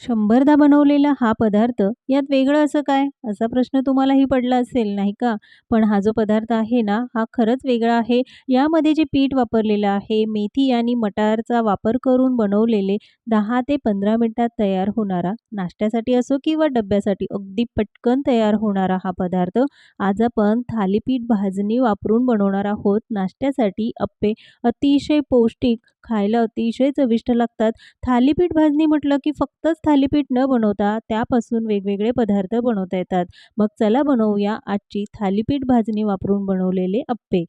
शंभरदा बनवलेला हा पदार्थ यात वेगळं असं काय? असा प्रश्न तुम्हालाही पडला असेल, नाही का? पण हा जो पदार्थ आहे ना, हा खरंच वेगळा आहे. यामध्ये जे पीठ वापरलेलं आहे, मेथी आणि मटारचा वापर करून बनवलेले दहा ते पंधरा मिनटात तयार होणारा, नाश्त्यासाठी असो किंवा डब्यासाठी अगदी पटकन तयार होणारा हा पदार्थ आज आपण थालीपीठ भाजणी वापरून बनवणार आहोत. नाश्त्यासाठी अप्पे अतिशय पौष्टिक, खायला अतिशय चविष्ट लागतात. थालीपीठ भाजणी म्हटलं की फक्तच थालीपीठ न बनवता त्यापासून वेगवेगळे पदार्थ बनवता येतात. मग चला बनवूया आजची थालीपीठ भाजणी वापरून बनवलेले अप्पे.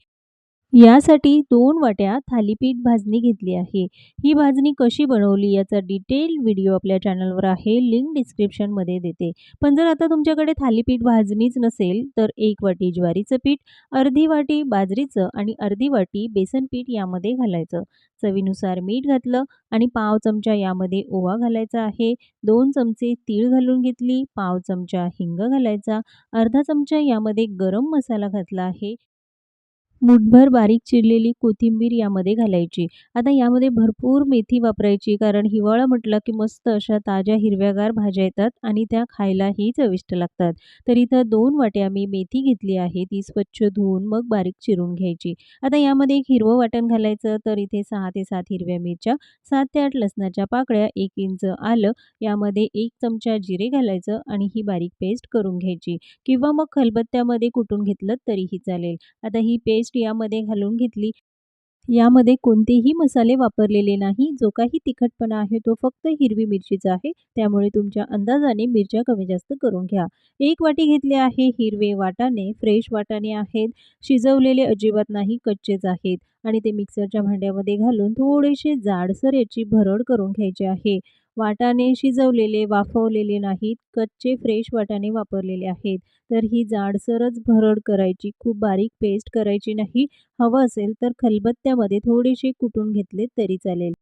यासाठी दोन वाट्या थालीपीठ भाजणी घेतली आहे. ही भाजणी कशी बनवली याचा डिटेल व्हिडिओ आपल्या चॅनलवर आहे. लिंक डिस्क्रिप्शनमध्ये देते. पण जर आता तुमच्याकडे थालीपीठ भाजणीच नसेल, तर एक वाटी ज्वारीचं पीठ, अर्धी वाटी बाजरीचं आणि अर्धी वाटी बेसन पीठ यामध्ये घालायचं. चवीनुसार मीठ घातलं आणि पाव चमचा यामध्ये ओवा घालायचा आहे. दोन चमचे तीळ घालून घेतली, पाव चमचा हिंग घालायचा, अर्धा चमचा यामध्ये गरम मसाला घातला आहे. मुठभर बारीक चिरलेली कोथिंबीर यामध्ये घालायची. आता यामध्ये भरपूर मेथी वापरायची कारण हिवाळा म्हटलं की मस्त अशा ताज्या हिरव्यागार भाज्या येतात आणि त्या खायलाही चविष्ट लागतात. तर इथं दोन वाट्या मी मेथी घेतली आहे. ती स्वच्छ धुवून मग बारीक चिरून घ्यायची. आता यामध्ये एक हिरवं वाटण घालायचं. तर इथे सहा ते सात हिरव्या मिरच्या, सात ते आठ लसणाच्या पाकळ्या, एक इंच आलं, यामध्ये एक चमचा जिरे घालायचं आणि ही बारीक पेस्ट करून घ्यायची किंवा मग खलबत्त्यामध्ये कुटून घेतलं तरीही चालेल. आता ही पेस्ट यामध्ये घालून घेतली. यामध्ये कोणतेही मसाले वापरलेले नाही. जो काही तिखटपणा आहे तो फक्त हिरवी मिरचीचा आहे. त्यामुळे तुमच्या अंदाजाने मिरच्या कमी-जास्त करून घ्या. एक वाटी घेतले आहे हिरवे वाटाणे, फ्रेश वाटाणे आहेत. शिजवलेले अजिबात नाही, कच्चेच आहेत आणि ते मिक्सरच्या भांड्यामध्ये घालून थोडेसे जाडसर याची भरड करून घ्यायची आहे. वाटाणे शिजवलेले, वाफवलेले नाहीत, कच्चे फ्रेश वाटाणे वापरलेले आहेत. तर ही जाडसरच भरड करायची, खूप बारीक पेस्ट करायची नाही. हवं असेल तर खलबत्त्यामध्ये थोडेसे कुटून घेतले तरी चालेल.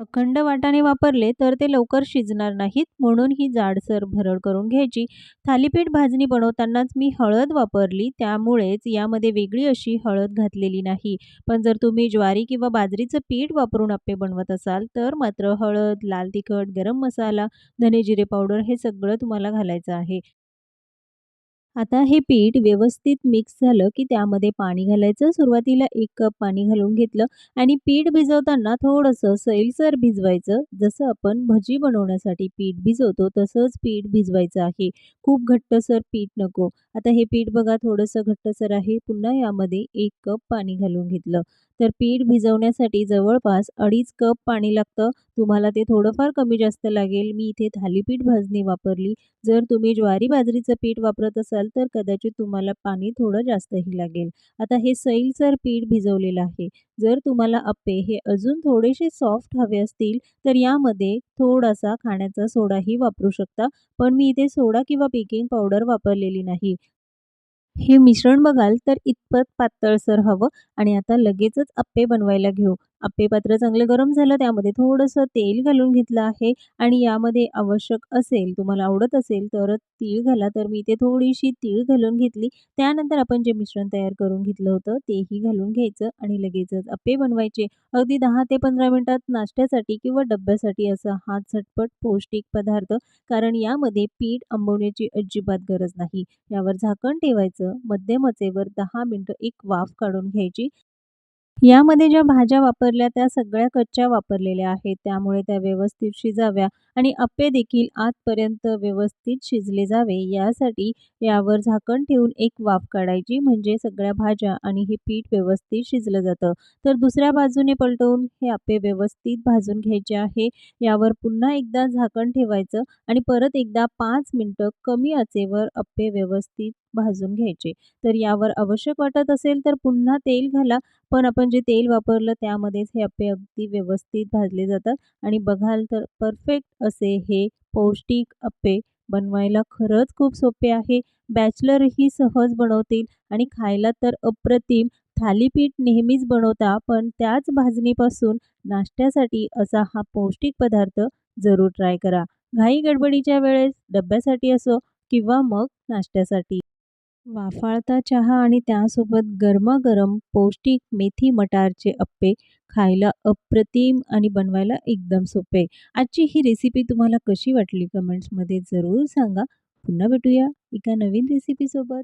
अखंड वाटाणे वापरले तर ते लवकर शिजणार नाहीत, म्हणून ही जाडसर भरड करून घ्यायची. थालीपीठ भाजणी बनवतानाच मी हळद वापरली, त्यामुळेच यामध्ये वेगळी अशी हळद घातलेली नाही. पण जर तुम्ही ज्वारी किंवा बाजरीचं पीठ वापरून आप्पे बनवत असाल, तर मात्र हळद, लाल तिखट, गरम मसाला, धने जिरे पावडर हे सगळं तुम्हाला घालायचं आहे. आता हे पीठ व्यवस्थित मिक्स झालं की त्यामध्ये पाणी घालायचं. सुरुवातीला एक कप पाणी घालून घेतलं आणि पीठ भिजवताना थोडंसं सैलसर भिजवायचं. जसं आपण भजी बनवण्यासाठी पीठ भिजवतो तसंच पीठ भिजवायचं आहे. खूप घट्टसर पीठ नको. आता हे पीठ बघा थोडंसं घट्टसर आहे. पुन्हा यामध्ये एक कप पाणी घालून घेतलं. तर पीठ भिजवण्यासाठी जवळपास 2.5 कप पाणी लागतं. तुम्हाला ते थोडंफार कमी-जास्त लागेल. मी इथे थालीपीठ भाजणी वापरली. जर तुम्ही ज्वारी बाजरीचं पीठ वापरत असाल तर कदाचित तुम्हाला पाणी थोडं जास्तही लागेल. आता हे सैलसर पीठ भिजवलेलं आहे. जर तुम्हाला अप्पे हे अजून थोडेसे सॉफ्ट हवे असतील तर यामध्ये थोडासा खाण्याचा सोडाही वापरू शकता. पण मी इथे सोडा किंवा बेकिंग पावडर वापरलेली नाही. हे मिश्रण बघाल तर इतपत पातळसर हवं आणि आता लगेचच अप्पे बनवायला घेऊ. अप्पे पात्र चांगलं गरम झालं, त्यामध्ये थोडंसं तेल घालून घेतलं आहे आणि यामध्ये आवश्यक असेल, तुम्हाला आवडत असेल तर तीळ घाला. तर मी इथे थोडीशी तीळ घालून घेतली. त्यानंतर आपण जे मिश्रण तयार करून घेतलं होतं तेही घालून घ्यायचं आणि लगेचच अप्पे बनवायचे. अगदी दहा ते पंधरा मिनटात नाश्त्यासाठी किंवा डब्यासाठी असा हा झटपट पौष्टिक पदार्थ. कारण यामध्ये पीठ आंबवण्याची अजिबात गरज नाही. यावर झाकण ठेवायचं. मध्यम आचेवर दहा मिनटं एक वाफ काढून घ्यायची. यामध्ये ज्या भाज्या वापरल्या त्या सगळ्या कच्च्या वापरलेल्या आहेत. त्यामुळे त्या व्यवस्थित शिजाव्या आणि अप्पे देखील आतपर्यंत व्यवस्थित शिजले जावे यासाठी यावर झाकण ठेवून एक वाफ काढायची. म्हणजे सगळ्या भाज्या आणि हे पीठ व्यवस्थित शिजलं जातं. तर दुसऱ्या बाजूने पलटवून हे अप्पे व्यवस्थित भाजून घ्यायचे आहे. यावर पुन्हा एकदा झाकण ठेवायचं आणि परत एकदा पाच मिनटं कमी आचेवर अप्पे व्यवस्थित भाजून घ्यायचे. तर यावर आवश्यक वाटत असेल तर पुन्हा तेल घाला. पण आपण आपण जे तेल वापरलं त्यामध्येच हे अप्पे अगदी व्यवस्थित भाजले जातात आणि बघाल तर परफेक्ट असे हे पौष्टिक अप्पे बनवायला खरंच खूप सोपे आहे. बॅचलरही सहज बनवतील आणि खायला तर अप्रतिम. थालीपीठ नेहमीच बनवता, पण त्याच भाजणीपासून नाश्त्यासाठी असा हा पौष्टिक पदार्थ जरूर ट्राय करा. घाई गडबडीच्या वेळेस डब्यासाठी असो किंवा मग नाश्त्यासाठी. वाफाळता चहा आणि त्यासोबत गरमागरम पौष्टिक मेथी मटारचे अप्पे खायला अप्रतिम आणि बनवायला एकदम सोपे. आजची ही रेसिपी तुम्हाला कशी वाटली कमेंट्समध्ये जरूर सांगा. पुन्हा भेटूया एका नवीन रेसिपीसोबत.